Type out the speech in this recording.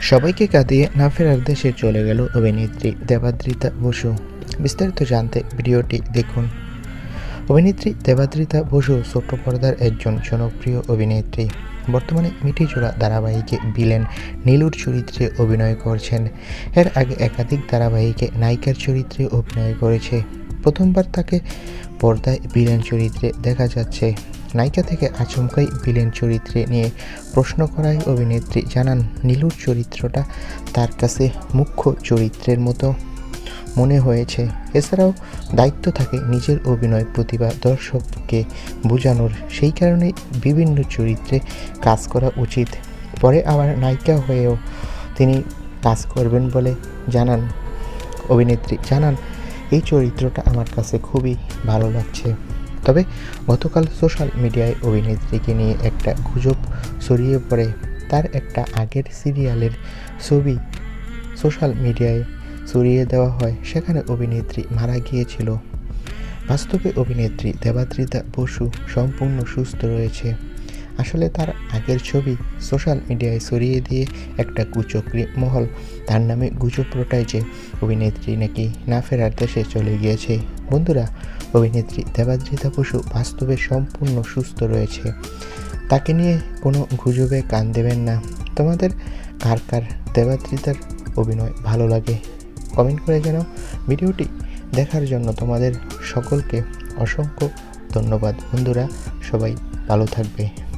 সবাইকে কাঁদিয়ে না ফেরার দেশে চলে গেল অভিনেত্রী দেবাদ্রিতা বসু। বিস্তারিত জানতে ভিডিওটি দেখুন। অভিনেত্রী দেবাদ্রিতা বসু ছোট্ট পর্দার একজন জনপ্রিয় অভিনেত্রী। বর্তমানে মিঠিচোড়া ধারাবাহিকে বিলেন নীলুর চরিত্রে অভিনয় করছেন। এর আগে একাধিক ধারাবাহিকে নায়িকার চরিত্রে অভিনয় করেছে। প্রথমবার তাকে পর্দায় বিলেন চরিত্রে দেখা যাচ্ছে। নায়িকা থেকে আচমকাই বিলেন চরিত্রে নিয়ে প্রশ্ন করায় অভিনেত্রী জানান, নীলুর চরিত্রটা তার কাছে মুখ্য চরিত্রের মতো মনে হয়েছে। এছাড়াও দায়িত্ব থাকে নিজের অভিনয় প্রতিভা দর্শককে বোঝানোর। সেই কারণে বিভিন্ন চরিত্রে কাজ করা উচিত। পরে আবার নায়িকা হয়েও তিনি কাজ করবেন বলে জানান। অভিনেত্রী জানান এই চরিত্রটা আমার কাছে খুবই ভালো লাগছে। তবে গতকাল সোশ্যাল মিডিয়ায় অভিনেত্রীকে নিয়ে একটা গুজব ছড়িয়ে পড়ে। তার একটা আগের সিরিয়ালের ছবি সোশ্যাল মিডিয়ায় ছড়িয়ে দেওয়া হয়, সেখানে অভিনেত্রী মারা গিয়েছিল। বাস্তবে অভিনেত্রী দেবাদ্রিতা বসু সম্পূর্ণ সুস্থ রয়েছে। আসলে তার আগের ছবি সোশ্যাল মিডিয়ায় ছড়িয়ে দিয়ে একটা কুচক্রি মহল। তার নামে গুজব রটায় যে অভিনেত্রী নাকি না ফেরার দেশে চলে গিয়েছে। বন্ধুরা, অভিনেত্রী দেবাদ্রিতা বসু বাস্তবে সম্পূর্ণ সুস্থ রয়েছে। তাকে নিয়ে কোনো গুজবে কান দেবেন না। তোমাদের কার কার দেবাদ্রিতার অভিনয় ভালো লাগে? কমেন্ট করে জানাও। ভিডিওটি দেখার জন্য তোমাদের সকলকে অসংখ্য ধন্যবাদ। বন্ধুরা, সবাই ভালো থাকবে।